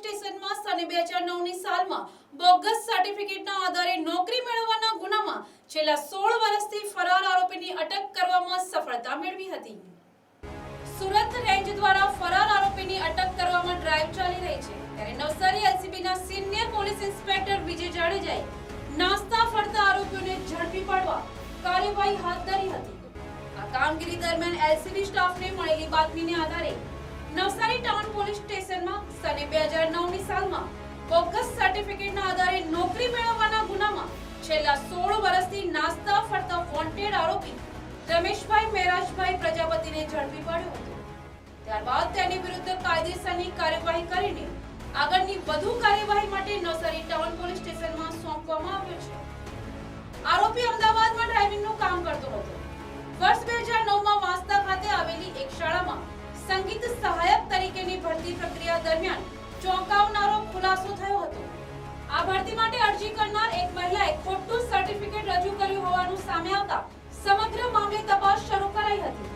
સ્ટેશનમાં સને બે હજાર સાલમાં બોગસ સર્ટિફિકેટના આધારે નોકરી મેળવવાના ગુનામાં છેલ્લા સોળ વર્ષથી ફરાર આરોપીની અટક કરવામાં સફળતા મેળવી હતી. સુરત રેન્જ દ્વારા ફરાર આરોપીની અટક કરવામાં ડ્રાઈવ ચાલી રહી છે. ત્યારે નવસારી એલસીબીના સિનિયર પોલીસ ઇન્સ્પેક્ટર વિજય જાડેજાએ નાસ્તા ફરતા આરોપીઓને ઝડપી પાડવા કાર્યવાહી હાથ ધરી હતી. આ કામગીરી દરમિયાન એલસીબી સ્ટાફને મળેલી બાતમીને આધારે નવસારી ટાઉન પોલીસ સ્ટેશનમાં સને 2009 ની સાલમાં બોગસ સર્ટિફિકેટના આધારે નોકરી મેળવવાના ગુનામાં છેલ્લા 16 વર્ષથી નાસ્તા ફરતા વોન્ટેડ આરોપી રમેશભાઈ મેરાજભાઈ પ્રજાપતિને ઝડપી પાડ્યો હતો. ત્યારબાદ તેની વિરુદ્ધ કાયદેસરની કાર્યવાહી કરીને આગળની વધુ કાર્યવાહી માટે નવસારી ટાઉન પોલીસ સ્ટેશનમાં સોંપવામાં આવ્યો છે. આરોપી અમદાવાદમાં ડ્રાઇવિંગનું કામ કરતો હતો. વર્ષ બે માં નવમાં વાંસદા ખાતે આવેલી એક શાળામાં સંગીત ભરતી પ્રક્રિયા દરમિયાન ચોંકાવનારો ખુલાસો થયો હતો. આ ભરતી માટે અરજી કરનાર એક મહિલાએ ખોટું સર્ટિફિકેટ રજૂ કર્યું હોવાનું સામે આવતા સમગ્ર મામલે તપાસ શરૂ કરાઈ હતી.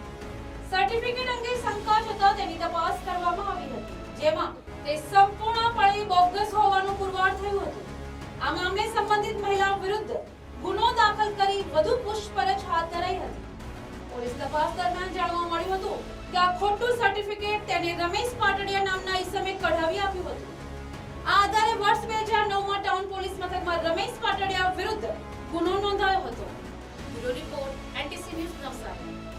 સર્ટિફિકેટ અંગે શંકા જતા તેની તપાસ કરવામાં આવી હતી, જેમાં તે સંપૂર્ણપણે બોગસ હોવાનું પુરવાર થયું હતું. આ મામલે સંબંધિત મહિલા વિરુદ્ધ ગુનો દાખલ કરી વધુ કે આ ખોટું સર્ટિફિકેટ તેને રમેશ પાટડિયા નામના ઈસમે કઢાવી આપ્યું હતું. આ આધારે વર્ષ બે હજાર નવમાં ટાઉન પોલીસ મથકમાં રમેશ પાટડિયા વિરુદ્ધ ગુનો નોંધાયો હતો. Bureau report, NTC news Navsari.